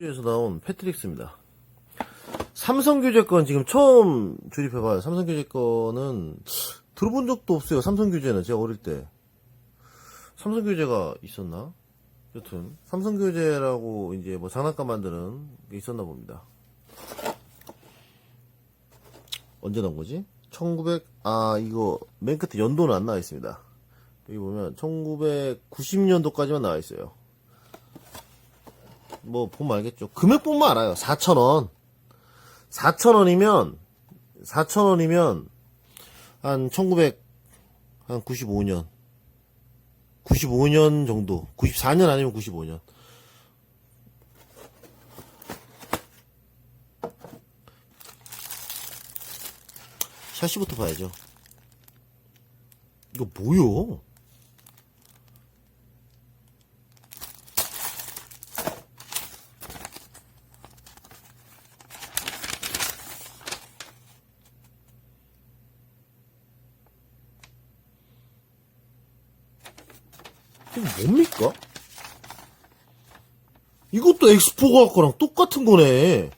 에서 나온 패트릭스입니다. 삼성 교재 건 지금 처음 조립해봐요. 삼성 교재 거는 들어본 적도 없어요. 삼성 교재는 제가 어릴 때. 삼성 교재가 있었나? 여튼 삼성 교재라고 이제 뭐 장난감 만드는 게 있었나 봅니다. 언제 나온 거지? 1900, 아, 이거 맨 끝에 연도는 안 나와 있습니다. 여기 보면 1990년도까지만 나와 있어요. 뭐 보면 알겠죠. 금액 보면 알아요. 4,000원. 4,000원이면 4,000원이면 한 1900, 한 95년. 95년 정도. 94년 아니면 95년. 샤시부터 봐야죠. 이거 뭐요? 이거 뭡니까? 이것도 엑스포가 거랑 똑같은 거네.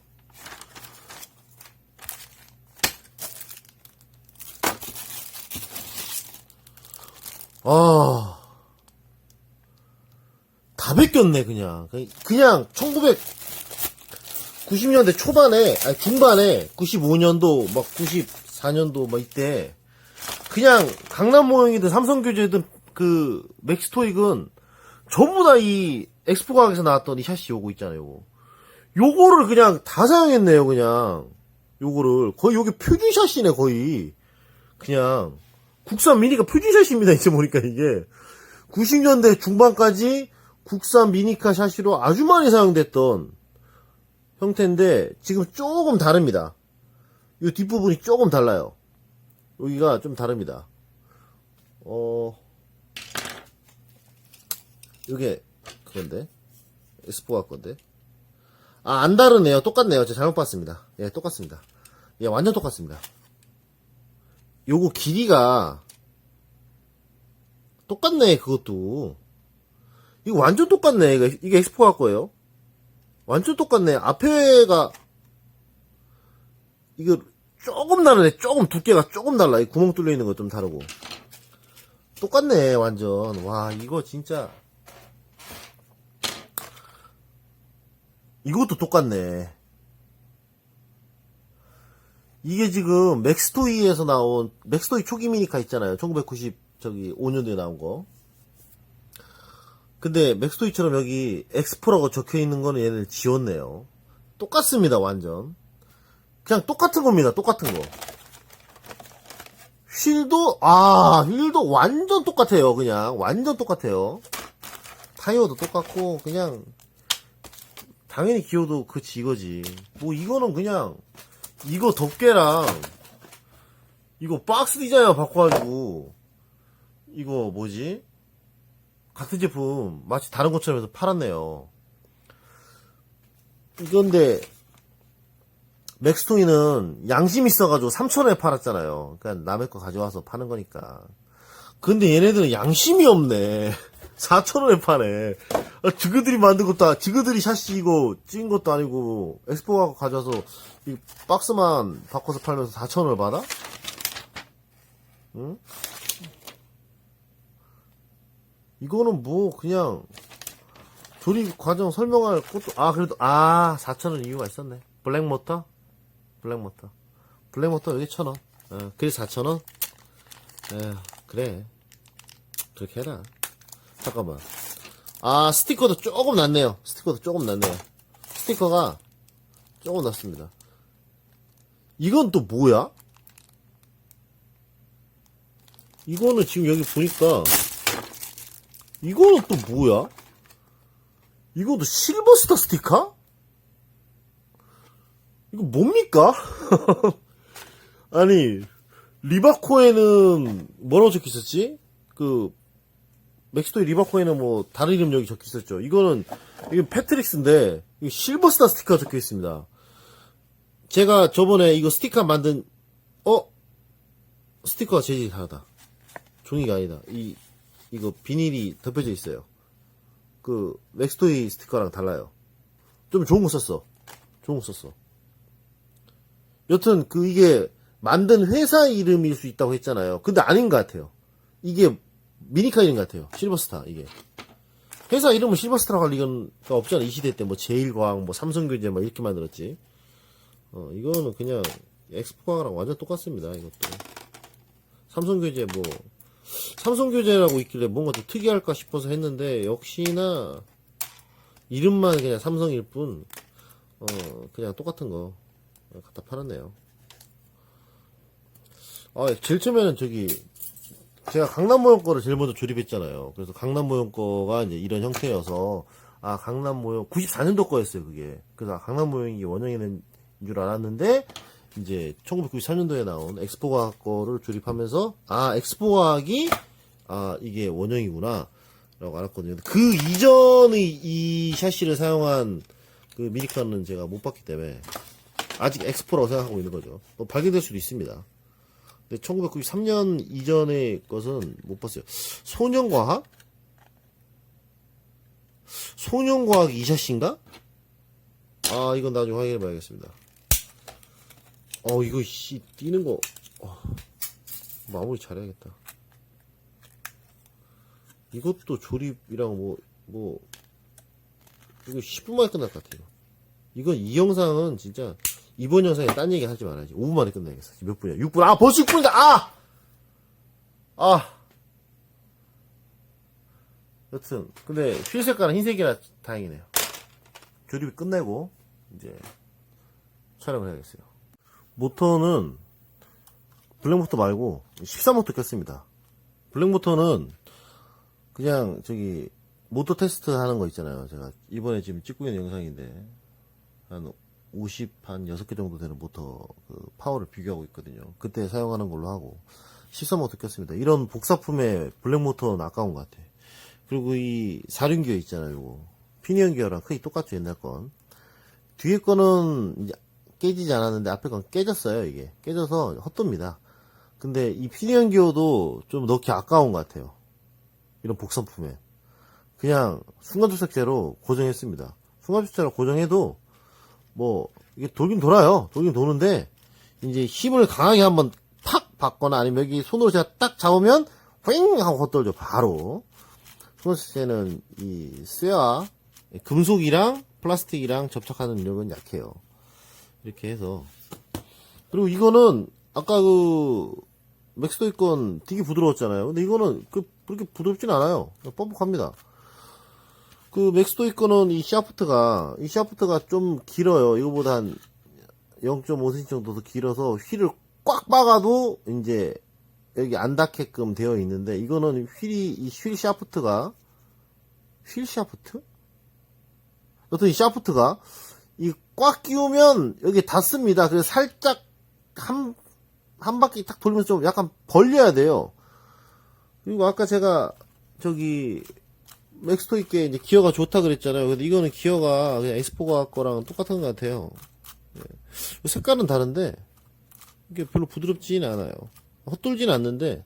아. 다 베꼈네, 그냥. 그냥 1990년대 초반에, 아니, 중반에, 95년도, 막 94년도, 막 이때, 그냥 강남 모형이든 삼성 교재든 그 맥스토익은 전부 다 이 엑스포 가게에서 나왔던 이 샷시 요거 있잖아요. 요거. 요거를 그냥 다 사용했네요. 그냥 요거를 거의 요게 표준 샷이네 거의 그냥 국산 미니가 표준 샷입니다. 이제 보니까 이게 90년대 중반까지 국산 미니카 샷시로 아주 많이 사용됐던 형태인데 지금 조금 다릅니다. 요 뒷부분이 조금 달라요. 여기가 좀 다릅니다. 어, 요게 그건데? 에스포가 건데? 아 안 다르네요. 똑같네요. 제가 잘못 봤습니다. 예 똑같습니다. 예 완전 똑같습니다. 요거 길이가 똑같네 그것도. 이거 완전 똑같네. 이거 이게 엑스포가 거예요. 완전 똑같네. 앞에가 이거 조금 다르네. 조금 두께가 조금 달라. 이 구멍 뚫려 있는 거 좀 다르고. 똑같네 완전. 와 이거 진짜 이것도 똑같네. 이게 지금 맥스토이에서 나온 맥스토이 초기 미니카 있잖아요. 1990 저기 5년도에 나온 거. 근데 맥스토이처럼 여기 엑스포라고 적혀 있는 거는 얘를 지웠네요. 똑같습니다, 완전. 그냥 똑같은 겁니다. 똑같은 거. 휠도 아, 휠도 완전 똑같아요. 그냥 완전 똑같아요. 타이어도 똑같고 그냥 당연히 기어도 그치 이거지. 뭐 이거는 그냥 이거 덮개랑 이거 박스 디자인 바꿔가지고 이거 뭐지? 같은 제품 마치 다른 것처럼 해서 팔았네요. 이건데 맥스토이는 양심 있어가지고 3천원에 팔았잖아요. 그러니까 남의 거 가져와서 파는 거니까. 근데 얘네들은 양심이 없네 4천원에 파네. 아, 지그들이 만든 것도, 아- 지그들이 샷시 이거 찍은 것도 아니고, 엑스포가 가져와서, 이 박스만 바꿔서 팔면서 4천원을 받아? 응? 이거는 뭐, 그냥, 조립 과정 설명할 것도, 아, 그래도, 아, 4천원 이유가 있었네. 블랙모터? 블랙모터. 블랙모터 여기 천원. 어, 그래서 4천원? 에 그래. 그렇게 해라. 잠깐만. 아, 스티커도 조금 낫네요. 스티커도 조금 낫네요. 스티커가 조금 낫습니다. 이건 또 뭐야? 이거는 지금 여기 보니까, 이거는 또 뭐야? 이것도 실버스타 스티커? 이거 뭡니까? 아니, 리바코에는 뭐라고 적혀 있었지? 그, 맥스토이 리바코에는 뭐 다른 이름 여기 적혀 있었죠. 이거는 이게 패트릭스인데 이게 실버스타 스티커가 적혀 있습니다. 제가 저번에 이거 스티커 만든 어 스티커가 재질이 다르다. 종이가 아니다. 이 이거 비닐이 덮여져 있어요. 그 맥스토이 스티커랑 달라요. 좀 좋은 거 썼어. 좋은 거 썼어. 여튼 그 이게 만든 회사 이름일 수 있다고 했잖아요. 근데 아닌 것 같아요. 이게 미니카 이름 같아요. 실버스타 이게. 회사 이름은 실버스타라고 할 리가 없잖아. 이 시대 때 뭐 제일과학, 뭐 삼성교제 뭐 이렇게 만들었지. 어 이거는 그냥 엑스포과학랑 완전 똑같습니다. 이것도. 삼성교제 뭐 삼성교제라고 있길래 뭔가 좀 특이할까 싶어서 했는데 역시나 이름만 그냥 삼성일 뿐, 어, 그냥 똑같은 거 갖다 팔았네요. 아, 제일 처음에는 저기, 제가 강남모형 거를 제일 먼저 조립했잖아요. 그래서 강남모형 거가 이제 이런 형태여서, 아, 강남모형, 94년도 거였어요, 그게. 그래서 아, 강남모형이 원형인 줄 알았는데, 이제 1994년도에 나온 엑스포과학 거를 조립하면서, 아, 엑스포과학이, 아, 이게 원형이구나. 라고 알았거든요. 그 이전의 이 샤시를 사용한 그 미니카는 제가 못 봤기 때문에 아직 엑스포라고 생각하고 있는 거죠. 뭐 발견될 수도 있습니다. 근데 1993년 이전의 것은 못 봤어요. 소년과학? 소년과학 이 샤시인가? 아, 이건 나중에 확인해 봐야겠습니다. 어, 이거, 씨, 뛰는 거, 어, 마무리 잘해야겠다. 이것도 조립이랑 뭐, 뭐, 이거 10분 만에 끝날 것 같아요. 이건 이 영상은 진짜, 이번 영상에 딴 얘기 하지 말아야지. 5분 만에 끝내야겠어. 몇 분이야? 6분. 아, 벌써 6분이다! 아! 아! 여튼, 근데, 휠 색깔은 흰색이라 다행이네요. 조립이 끝내고, 이제, 촬영을 해야겠어요. 모터는, 블랙모터 말고, 13모터 꼈습니다. 블랙모터는, 그냥 저기 모터 테스트 하는 거 있잖아요. 제가 이번에 지금 찍고 있는 영상인데 한 50, 한 6개 정도 되는 모터 그 파워를 비교하고 있거든요. 그때 사용하는 걸로 하고 13모터 꼈습니다. 이런 복사품의 블랙 모터는 아까운 것 같아. 그리고 이 사륜기어 있잖아요. 요거. 피니언 기어랑 크기 똑같죠. 옛날 건. 뒤에 거는 깨지지 않았는데 앞에 건 깨졌어요. 이게 깨져서 헛돕니다. 근데 이 피니언 기어도 좀 넣기 아까운 것 같아요. 이런 복선품에 그냥 순간조색제로 고정했습니다. 순간조색제로 고정해도 뭐 이게 돌긴 돌아요. 돌긴 도는데 이제 힘을 강하게 한번 팍 받거나 아니면 여기 손으로 제가 딱 잡으면 휑 하고 헛돌죠. 바로 순간조색제는 이 쇠와 금속이랑 플라스틱이랑 접촉하는 능력은 약해요. 이렇게 해서 그리고 이거는 아까 그 맥스도이 건 되게 부드러웠잖아요. 근데 이거는 그 그렇게 부드럽진 않아요. 뻑뻑합니다. 그 맥스도이 거는 이 샤프트가 이 샤프트가 좀 길어요. 이거보다 한 0.5cm 정도 더 길어서 휠을 꽉 박아도 이제 여기 안 닿게끔 되어 있는데 이거는 휠이 이휠 샤프트가 휠 샤프트? 여튼 이 샤프트가 이 꽉 끼우면 여기 닿습니다. 그래서 살짝 한 한 바퀴 딱 돌면서 좀 약간 벌려야 돼요. 그리고 아까 제가 저기 맥스토이께 이제 기어가 좋다 그랬잖아요. 근데 이거는 기어가 그냥 엑스포가 거랑 똑같은 것 같아요. 네. 색깔은 다른데 이게 별로 부드럽진 않아요. 헛돌진 않는데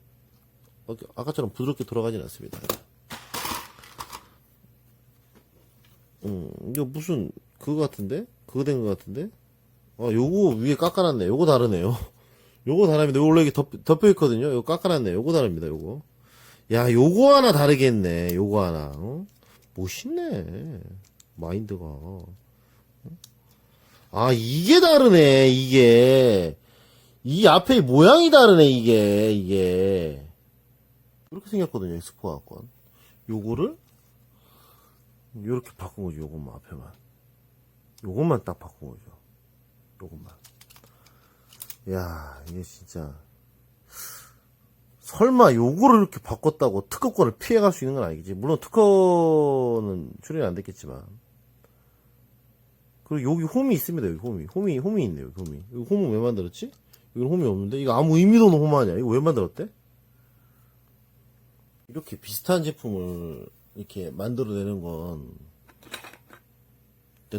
어, 아까처럼 부드럽게 돌아가진 않습니다. 음, 이거 무슨 그거 같은데? 그거 된 것 같은데? 아, 요거 위에 깎아놨네. 요거 다르네요. 요거 다릅니다. 원래 이게 덮, 덮여 있거든요. 요거 깎아놨네. 요거 다릅니다. 요거. 야, 요거 하나 다르겠네. 요거 하나. 어? 멋있네. 마인드가. 어? 아, 이게 다르네. 이게. 이 앞에 모양이 다르네. 이게. 이게. 이렇게 생겼거든요. 엑스포아건. 요거를 요렇게 바꾼 거죠. 요것만 앞에만. 요것만 딱 바꾼 거죠. 요것만. 야, 이게 진짜. 설마 요거를 이렇게 바꿨다고 특허권을 피해갈 수 있는 건 아니겠지. 물론 특허는 출연이 안 됐겠지만. 그리고 여기 홈이 있습니다. 여기 홈이. 홈이, 홈이 있네요. 여기 홈이. 여기 홈은 왜 만들었지? 여기 홈이 없는데? 이거 아무 의미도 없는 홈 아니야? 이거 왜 만들었대? 이렇게 비슷한 제품을 이렇게 만들어내는 건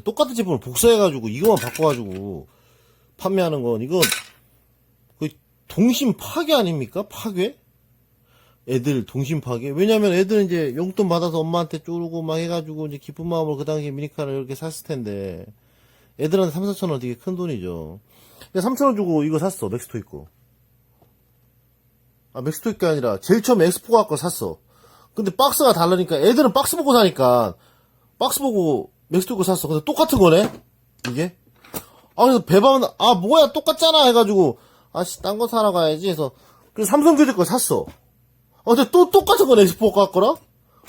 똑같은 제품을 복사해가지고 이거만 바꿔가지고 판매하는 건 이거 동심 파괴 아닙니까? 파괴? 애들 동심 파괴? 왜냐면 애들은 이제 용돈 받아서 엄마한테 쪼르고 막 해가지고 이제 기쁜 마음으로 그 당시에 미니카를 이렇게 샀을 텐데 애들한테 3, 4천 원 되게 큰 돈이죠. 근데 3천 원 주고 이거 샀어. 맥스토 있고. 아, 맥스토 있게 아니라 제일 처음에 엑스포가 거 샀어. 근데 박스가 다르니까 애들은 박스 보고 사니까 박스 보고 맥스토 있고 샀어. 근데 똑같은 거네? 이게? 아, 그래서 배방, 아, 뭐야, 똑같잖아. 해가지고, 아씨, 딴 거 사러 가야지 해서, 그래서 삼성교대 거 샀어. 아, 근데 또 똑같은 건 엑스포 같거라?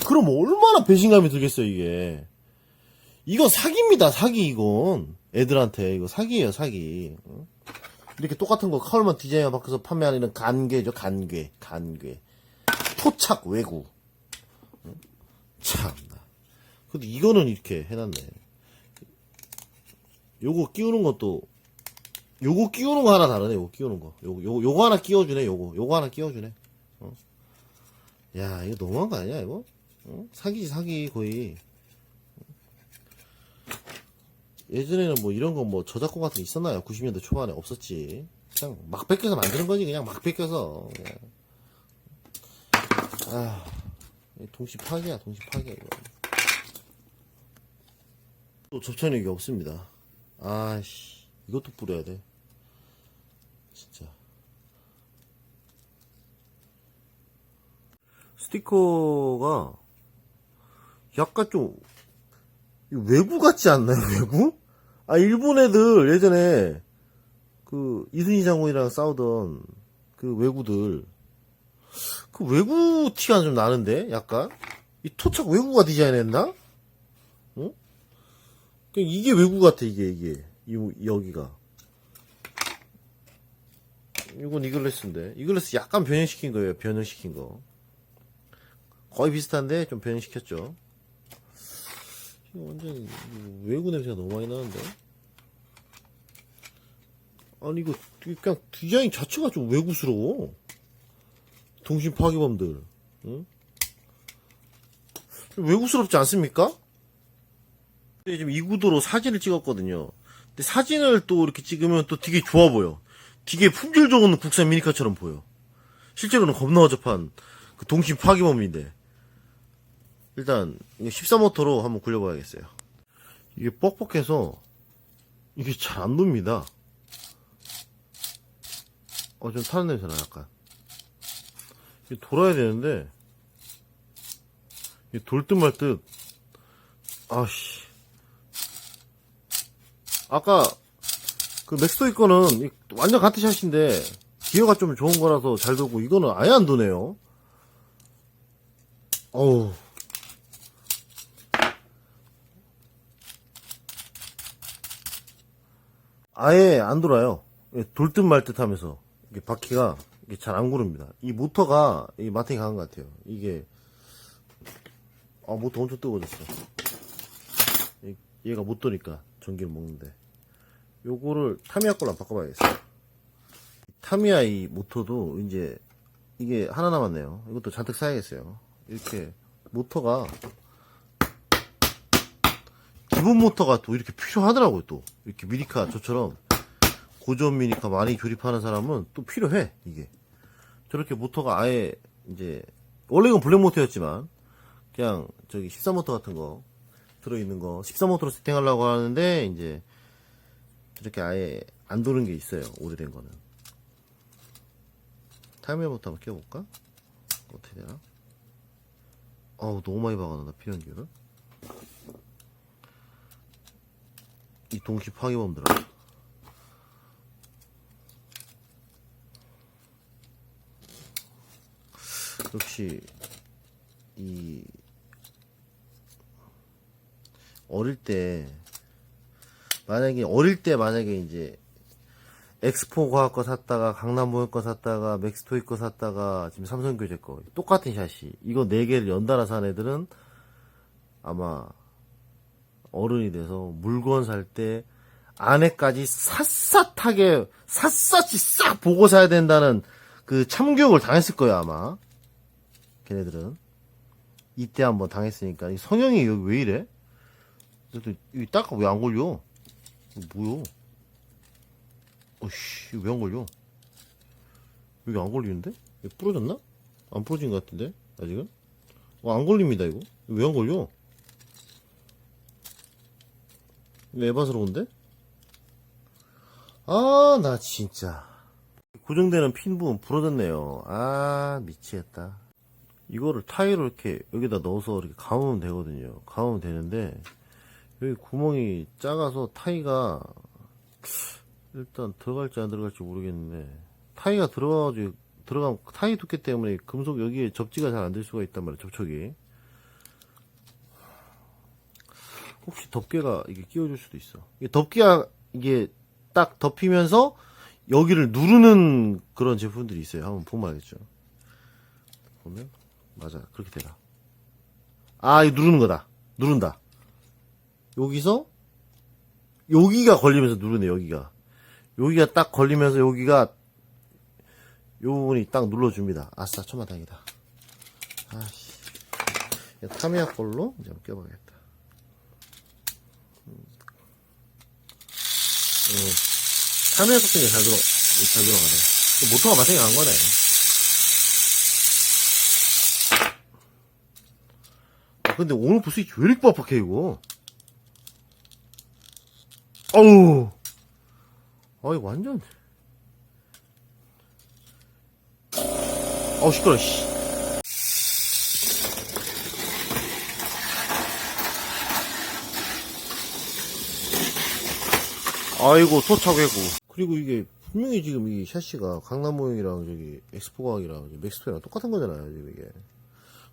그럼 얼마나 배신감이 들겠어, 이게. 이건 사기입니다, 사기, 이건. 애들한테, 이거 사기예요, 사기. 응? 이렇게 똑같은 거 카울만 디자인을 바꿔서 판매하는 간괴죠, 간괴, 간괴. 토착 외구. 응? 참나. 근데 이거는 이렇게 해놨네. 요거 끼우는 것도 요거 끼우는 거 하나 다르네. 요거 끼우는 거. 요거 요거, 요거 하나 끼워주네. 요거 요거 하나 끼워주네. 어? 야 이거 너무한 거 아니야 이거? 어? 사기지 사기 거의. 예전에는 뭐 이런 거 뭐 저작권 같은 거 있었나요? 90년대 초반에 없었지. 그냥 막 뺏겨서 만드는 거지 그냥 막 뺏겨서. 그냥. 아 동시 파괴야 동시 파괴 이거. 또 접착력이 없습니다. 아씨, 이것도 뿌려야 돼. 진짜. 스티커가 약간 좀 외구 같지 않나요, 외구? 아, 일본 애들 예전에 그 이순희 장군이랑 싸우던 그 외구들 그 외구 티가 좀 나는데, 약간? 이 토착 외구가 디자인했나? 응? 그냥 이게 외구 같아 이게 이게 이, 여기가 이건 이글래스인데 이글래스 약간 변형시킨 거예요 변형시킨 거 거의 비슷한데 좀 변형시켰죠 이거 완전 외구 냄새가 너무 많이 나는데 아니 이거 그냥 디자인 자체가 좀 외구스러워 동심 파괴범들 응? 좀 외구스럽지 않습니까? 지금 이 구도로 사진을 찍었거든요. 근데 사진을 또 이렇게 찍으면 또 되게 좋아 보여. 되게 품질 좋은 국산 미니카처럼 보여. 실제로는 겁나 어접한 그 동심 파기범인데. 일단 13모터로 한번 굴려봐야겠어요. 이게 뻑뻑해서 이게 잘 안 돕니다. 어, 좀 타는 냄새나, 약간. 이게 돌아야 되는데, 이게 돌 듯 말 듯, 아씨. 아까 그 맥스토이 거는 이- 완전 같은 샷인데 기어가 좀 좋은 거라서 잘 돌고 이거는 아예 안 도네요. 어우. 아예 안 돌아요. 돌 듯 말 듯 하면서 이게 바퀴가 잘 안 구릅니다. 이 모터가 이 마팅이 강한 것 같아요. 이게 아 모터 엄청 뜨거워졌어. 이- 얘가 못 도니까 전기를 먹는데 요거를 타미야 걸로 한번 바꿔봐야겠어요. 타미야 이 모터도 이제 이게 하나 남았네요. 이것도 잔뜩 사야겠어요. 이렇게 모터가 기본 모터가 또 이렇게 필요하더라고요 또. 이렇게 미니카 저처럼 고전 미니카 많이 조립하는 사람은 또 필요해 이게. 저렇게 모터가 아예 이제 원래 이건 블랙 모터였지만 그냥 저기 13모터 같은 거 들어있는 거 13모터로 세팅하려고 하는데 이제 이렇게 아예 안 도는 게 있어요 오래된 거는 타이머부터 한번 껴볼까? 어떻게 되나? 어우 너무 많이 박아놨나 피연기를 이 동시 파괴범들아 역시 이 어릴 때 만약에 어릴 때 만약에 이제 엑스포 과학 거 샀다가 강남모형 거 샀다가 맥스토이 거 샀다가 지금 삼성교재 거 똑같은 샷이 이거 네 개를 연달아 산 애들은 아마 어른이 돼서 물건 살 때 안에까지 샅샅하게 샅샅이 싹 보고 사야 된다는 그 참교육을 당했을 거예요 아마 걔네들은 이때 한번 당했으니까 이 성형이 여기 왜 이래? 이 닦아 왜 안 걸려? 뭐야? 어씨 왜 안 걸려? 여기 안 걸리는데? 이거 부러졌나? 안 부러진 것 같은데? 아직은? 어, 안 걸립니다, 이거. 왜 안 걸려? 이거 에바스러운데? 아, 나 진짜. 고정되는 핀 부분 부러졌네요. 아, 미치겠다. 이거를 타이로 이렇게 여기다 넣어서 이렇게 감으면 되거든요. 감으면 되는데, 여기 구멍이 작아서 타이가 일단 들어갈지 안 들어갈지 모르겠는데, 타이가 들어가가지고, 들어가면 타이 두께 때문에 금속 여기에 접지가 잘 안 될 수가 있단 말이에요, 접촉이. 혹시 덮개가 이게 끼워줄 수도 있어. 이게 덮개가 이게 딱 덮이면서 여기를 누르는 그런 제품들이 있어요. 한번 보면 알겠죠. 보면 맞아 그렇게 되다. 아, 이 누르는 거다. 누른다. 여기서 여기가 걸리면서 누르네. 여기가 여기가 딱 걸리면서 여기가 요 부분이 딱 눌러줍니다. 아싸, 천만다행이다. 아씨, 타미야 걸로 이제 한번 껴봐야겠다. 어, 카메라 섞인 게잘 들어, 잘 들어가네. 모터가 마탱이 간 거네. 아, 근데 오늘 부스이왜 이렇게 빡빡해, 이거? 어우! 아, 이거 완전. 어우, 시끄러, 씨. 아이고 토착해고 그리고 이게 분명히 지금 이 샤시가 강남 모형이랑 저기 엑스포광이랑 맥스토이랑 똑같은 거잖아요 지금 이게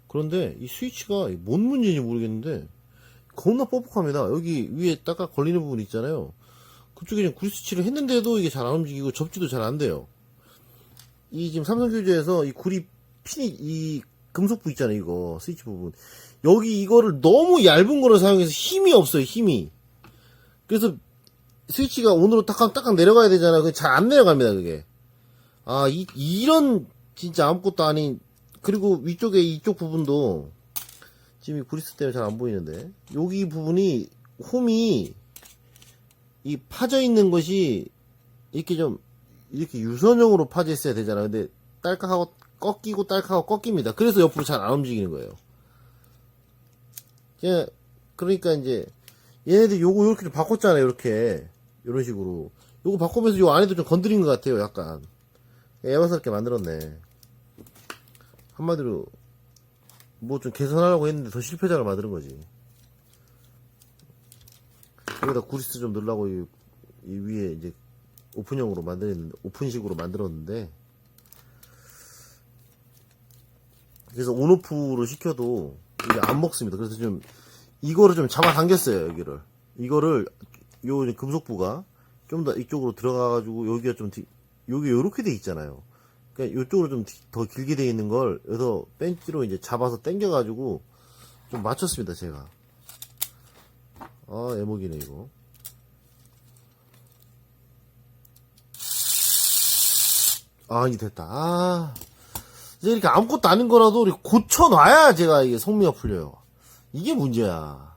그런데 이 스위치가 뭔 문제인지 모르겠는데 겁나 뻑뻑합니다. 여기 위에 딱딱 걸리는 부분 있잖아요. 그쪽에 지금 구리스치를 했는데도 이게 잘 안 움직이고 접지도 잘 안 돼요. 이 지금 삼성 교재에서 이 구리 핀이 이 금속부 있잖아요 이거. 스위치 부분. 여기 이거를 너무 얇은 거를 사용해서 힘이 없어요 힘이. 그래서 스위치가 온으로 딱딱 딱딱 내려가야 되잖아. 그게 잘안 내려갑니다, 그게. 아, 이, 이런, 진짜 아무것도 아닌, 그리고 위쪽에 이쪽 부분도, 지금 이 구리스 때문에 잘 안 보이는데, 여기 부분이, 홈이, 이 파져 있는 것이, 이렇게 좀, 이렇게 유선형으로 파져 있어야 되잖아. 근데, 딸깍하고, 꺾이고 딸깍하고 꺾입니다. 그래서 옆으로 잘 안 움직이는 거예요. 예, 그러니까 이제, 얘네들 요거 이렇게 좀 바꿨잖아요, 이렇게. 이런 식으로. 요거 바꾸면서 요 안에도 좀 건드린 것 같아요, 약간. 애바스럽게 만들었네. 한마디로, 뭐 좀 개선하려고 했는데 더 실패작을 만드는 거지. 여기다 구리스 좀 넣으려고 이, 이 위에 이제 오픈형으로 만들었는데, 오픈식으로 만들었는데, 그래서 온오프로 시켜도 이게 안 먹습니다. 그래서 좀 이거를 좀 잡아당겼어요, 여기를. 이거를, 요 이제 금속부가 좀 더 이쪽으로 들어가가지고, 여기가 좀, 뒤- 여기 요렇게 돼 있잖아요. 그러니까 요쪽으로 좀 더 길게 돼 있는 걸, 여기서 벤치로 이제 잡아서 당겨가지고, 좀 맞췄습니다, 제가. 아, 애목이네, 이거. 아, 이제 됐다. 아. 이제 이렇게 아무것도 아닌 거라도 고쳐놔야 제가 이게 성미가 풀려요. 이게 문제야.